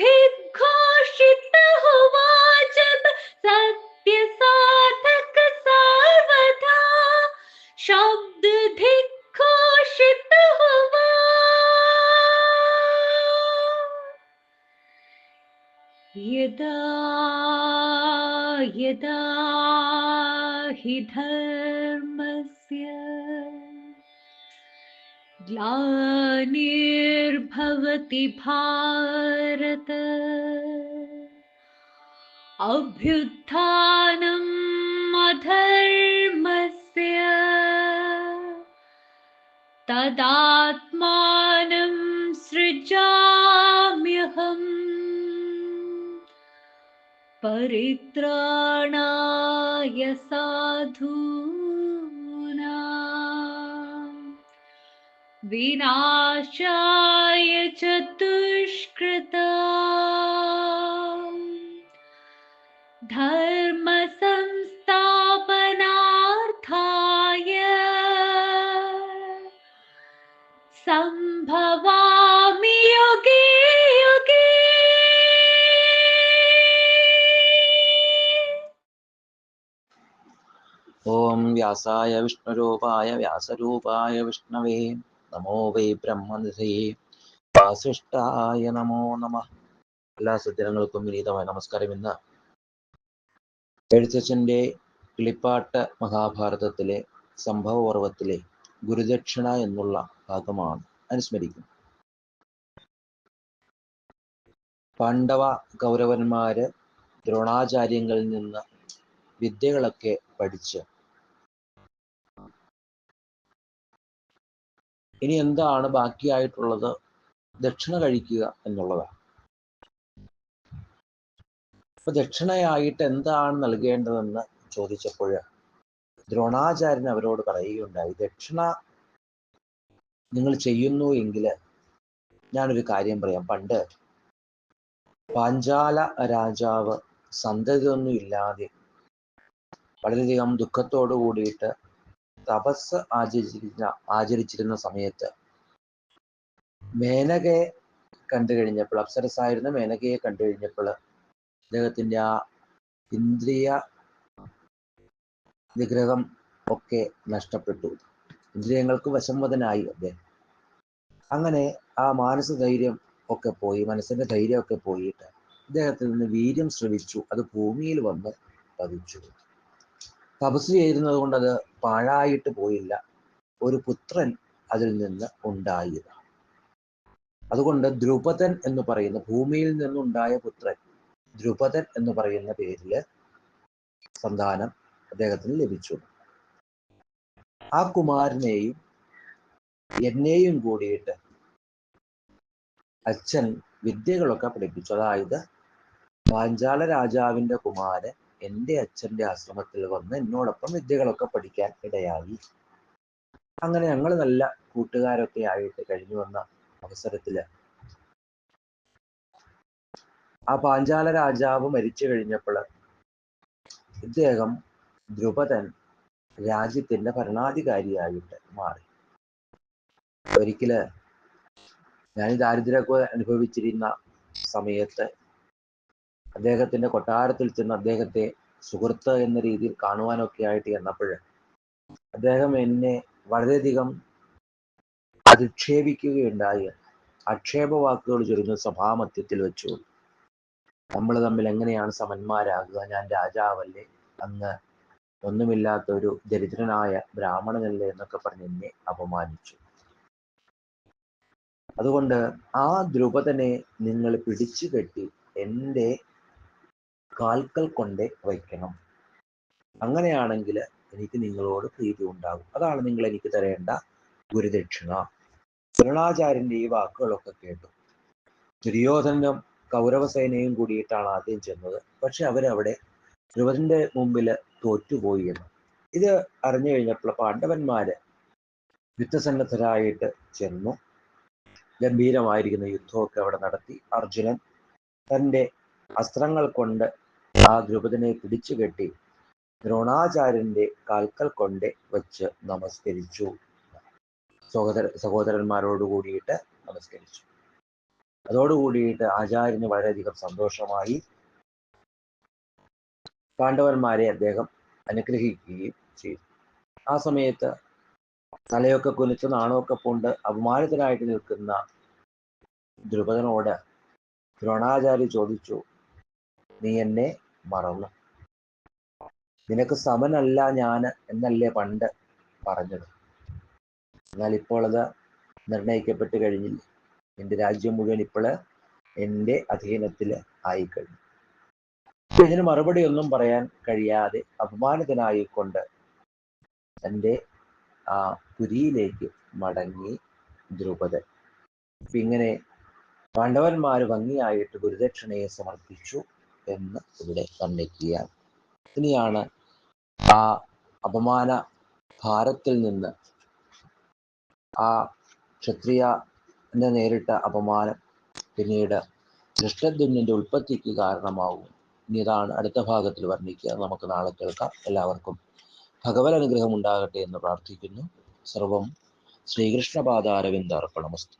दिग्घोषित हुआ जब सत्य साधक सर्वथा। शब्द दिग्घोषित हुआ। यदा यदा हि धर्मस्य ग्लानिर्भवति भारत। अभ्युत्थानम् अधर्मस्य तदात्मानं सृजाम्यहम्। परित्राणाय साधूनां विनाशाय चतुष्कृता धर्मसंस्थापनार्थाय सम्भवामि युगे युगे। ॐ व्यासाय विष्णुरूपाय व्यासरूपाय विष्णवे। നമോ വൈ ബ്രഹ്മനിധയെ വാസിഷ്ഠായ നമോ നമ എല്ലാ സജ്ജനങ്ങൾക്കും വിനീതമായ നമസ്കാരം ഇന്ന്. എഴുത്തച്ഛന്റെ കിളിപ്പാട്ട് മഹാഭാരതത്തിലെ സംഭവപർവത്തിലെ ഗുരുദക്ഷിണ എന്നുള്ള ഭാഗമാണ് അനുസ്മരിക്കുന്നത്. പാണ്ഡവ കൗരവന്മാര് ദ്രോണാചാര്യങ്ങളിൽ നിന്ന് വിദ്യകളൊക്കെ പഠിച്ച് ഇനി എന്താണ് ബാക്കിയായിട്ടുള്ളത്? ദക്ഷിണ കഴിക്കുക എന്നുള്ളതാണ്. അപ്പൊ ദക്ഷിണയായിട്ട് എന്താണ് നൽകേണ്ടതെന്ന് ചോദിച്ചപ്പോൾ ദ്രോണാചാര്യൻ അവരോട് പറയുകയുണ്ടായി ദക്ഷിണ നിങ്ങൾ ചെയ്യുന്നു എങ്കിൽ ഞാനൊരു കാര്യം പറയാം. പണ്ട് പാഞ്ചാല രാജാവ് സന്തതിയൊന്നും ഇല്ലാതെ വളരെയധികം ദുഃഖത്തോടു കൂടിയിട്ട് തപസ് ആചരിച്ചിരുന്ന ആചരിച്ചിരുന്ന സമയത്ത് മേനകയെ കണ്ടു കഴിഞ്ഞപ്പോൾ അപ്സരസായിരുന്ന മേനകയെ കണ്ടു കഴിഞ്ഞപ്പോൾ അദ്ദേഹത്തിന്റെ ആ ഇന്ദ്രിയ നിഗ്രഹം ഒക്കെ നഷ്ടപ്പെട്ടു. ഇന്ദ്രിയങ്ങൾക്ക് വശംവദനായി അദ്ദേഹം. അങ്ങനെ ആ മാനസ ധൈര്യം ഒക്കെ പോയി മനസ്സിന്റെ ധൈര്യമൊക്കെ പോയിട്ട് അദ്ദേഹത്തിൽ നിന്ന് വീര്യം ശ്രവിച്ചു. അത് ഭൂമിയിൽ വന്ന് പതിച്ചു. തപസ് ചെയ്തിരുന്നത് കൊണ്ട് അത് പാഴായിട്ട് പോയില്ല. ഒരു പുത്രൻ അതിൽ നിന്ന് ഉണ്ടായത് അതുകൊണ്ട് ദ്രുപദൻ എന്ന് പറയുന്ന ഭൂമിയിൽ നിന്നുണ്ടായ പുത്രൻ ദ്രുപദൻ എന്ന് പറയുന്ന പേരിൽ സന്താനം അദ്ദേഹത്തിന് ലഭിച്ചു. ആ കുമാരനെയും എന്നെയും കൂടിയിട്ട് അച്ഛൻ വിദ്യകളൊക്കെ പഠിപ്പിച്ചു. അതായത് പാഞ്ചാല രാജാവിന്റെ കുമാരൻ എന്റെ അച്ഛന്റെ ആശ്രമത്തിൽ വന്ന് എന്നോടൊപ്പം വിദ്യകളൊക്കെ പഠിക്കാൻ ഇടയായി. അങ്ങനെ ഞങ്ങൾ നല്ല കൂട്ടുകാരൊക്കെ ആയിട്ട് കഴിഞ്ഞു വന്ന അവസരത്തിൽ ആ പാഞ്ചാല രാജാവ് മരിച്ചു കഴിഞ്ഞപ്പോൾ ഇദ്ദേഹം ദ്രുപദൻ രാജ്യത്തിന്റെ ഭരണാധികാരിയായിട്ട് മാറി. ഒരിക്കൽ ഞാൻ ദാരിദ്ര്യമൊക്കെ അനുഭവിച്ചിരുന്ന സമയത്ത് അദ്ദേഹത്തിന്റെ കൊട്ടാരത്തിൽ ചെന്ന് അദ്ദേഹത്തെ സുഹൃത്ത് എന്ന രീതിയിൽ കാണുവാനൊക്കെ ആയിട്ട് ചെന്നപ്പോൾ അദ്ദേഹം എന്നെ വളരെയധികം അധിക്ഷേപിക്കുകയുണ്ടായി. ആക്ഷേപ വാക്കുകൾ ചൊല്ലുന്ന സഭാമധ്യത്തിൽ വെച്ചു. നമ്മൾ തമ്മിൽ എങ്ങനെയാണ് സമന്മാരാകുക? ഞാൻ രാജാവല്ലേ? അങ്ങ് ഒന്നുമില്ലാത്ത ഒരു ദരിദ്രനായ ബ്രാഹ്മണനല്ലേ എന്നൊക്കെ പറഞ്ഞ് എന്നെ അപമാനിച്ചു. അതുകൊണ്ട് ആ ദ്രുപദനെ നിങ്ങൾ പിടിച്ചു കെട്ടി എന്റെ കാൽക്കൽ കൊണ്ടേ വയ്ക്കണം. അങ്ങനെയാണെങ്കിൽ എനിക്ക് നിങ്ങളോട് പ്രീതി ഉണ്ടാകും. അതാണ് നിങ്ങൾ എനിക്ക് തരേണ്ട ഗുരുദക്ഷിണ. ദ്രോണാചാര്യന്റെ ഈ വാക്കുകളൊക്കെ കേട്ടു. ദുര്യോധനും കൗരവസേനയും കൂടിയിട്ടാണ് ആദ്യം ചെന്നത്. പക്ഷെ അവരവിടെ ധ്രുവന്റെ മുമ്പിൽ തോറ്റുപോയി എന്ന്. ഇത് അറിഞ്ഞു കഴിഞ്ഞപ്പോൾ പാണ്ഡവന്മാര് യുദ്ധസന്നദ്ധരായിട്ട് ചെന്നു. ഗംഭീരമായിരിക്കുന്ന യുദ്ധമൊക്കെ അവിടെ നടത്തി. അർജുനൻ തന്റെ അസ്ത്രങ്ങൾ കൊണ്ട് ആ ദ്രുപദനെ പിടിച്ചു കെട്ടി ദ്രോണാചാര്യന്റെ കാൽക്കൽ കൊണ്ട് വെച്ച് നമസ്കരിച്ചു. സഹോദര സഹോദരന്മാരോട് കൂടിയിട്ട് നമസ്കരിച്ചു. അതോടുകൂടിയിട്ട് ആചാര്യന് വളരെയധികം സന്തോഷമായി. പാണ്ഡവന്മാരെ അദ്ദേഹം അനുഗ്രഹിക്കുകയും ചെയ്തു. ആ സമയത്ത് തലയൊക്കെ കുനിച്ച് നാണമൊക്കെ പൂണ്ട് അപമാനിതനായിട്ട് നിൽക്കുന്ന ദ്രുപദനോട് ദ്രോണാചാര്യ ചോദിച്ചു നീ എന്നെ മറന്നു. നിനക്ക് സമനല്ല ഞാൻ എന്നല്ലേ പണ്ട് പറഞ്ഞത്. എന്നാൽ ഇപ്പോൾ അത് നിർണയിക്കപ്പെട്ട് കഴിഞ്ഞില്ല? എന്റെ രാജ്യം മുഴുവൻ ഇപ്പോൾ എന്റെ അധീനത്തിൽ ആയിക്കഴിഞ്ഞു. ഇതിന് മറുപടി ഒന്നും പറയാൻ കഴിയാതെ അപമാനിതനായിക്കൊണ്ട് തന്റെ ആ പുരിയിലേക്ക് മടങ്ങി ദ്രുപദൻ. ഇങ്ങനെ പാണ്ഡവന്മാർ ഭംഗിയായിട്ട് ഗുരുദക്ഷിണയെ സമർപ്പിച്ചു. എന്ന് ഇവിടെ വർണിക്കുകയാണ് ഇനിയാണ് ആ അപമാന ഭാരത്തിൽ നിന്ന് ആ ക്ഷത്രിയനെ നേരിട്ട അപമാനം പിന്നീട് ദൃഷ്ടദ്യുമ്നന്റെ ഉൽപ്പത്തിക്ക് കാരണമാവും. ഇനി ഇതാണ് അടുത്ത ഭാഗത്തിൽ വർണിക്കുക. നമുക്ക് നാളെ കേൾക്കാം. എല്ലാവർക്കും ഭഗവത് അനുഗ്രഹം ഉണ്ടാകട്ടെ എന്ന് പ്രാർത്ഥിക്കുന്നു. സർവം ശ്രീകൃഷ്ണപാദാരവിന്ദാർപ്പണമസ്തു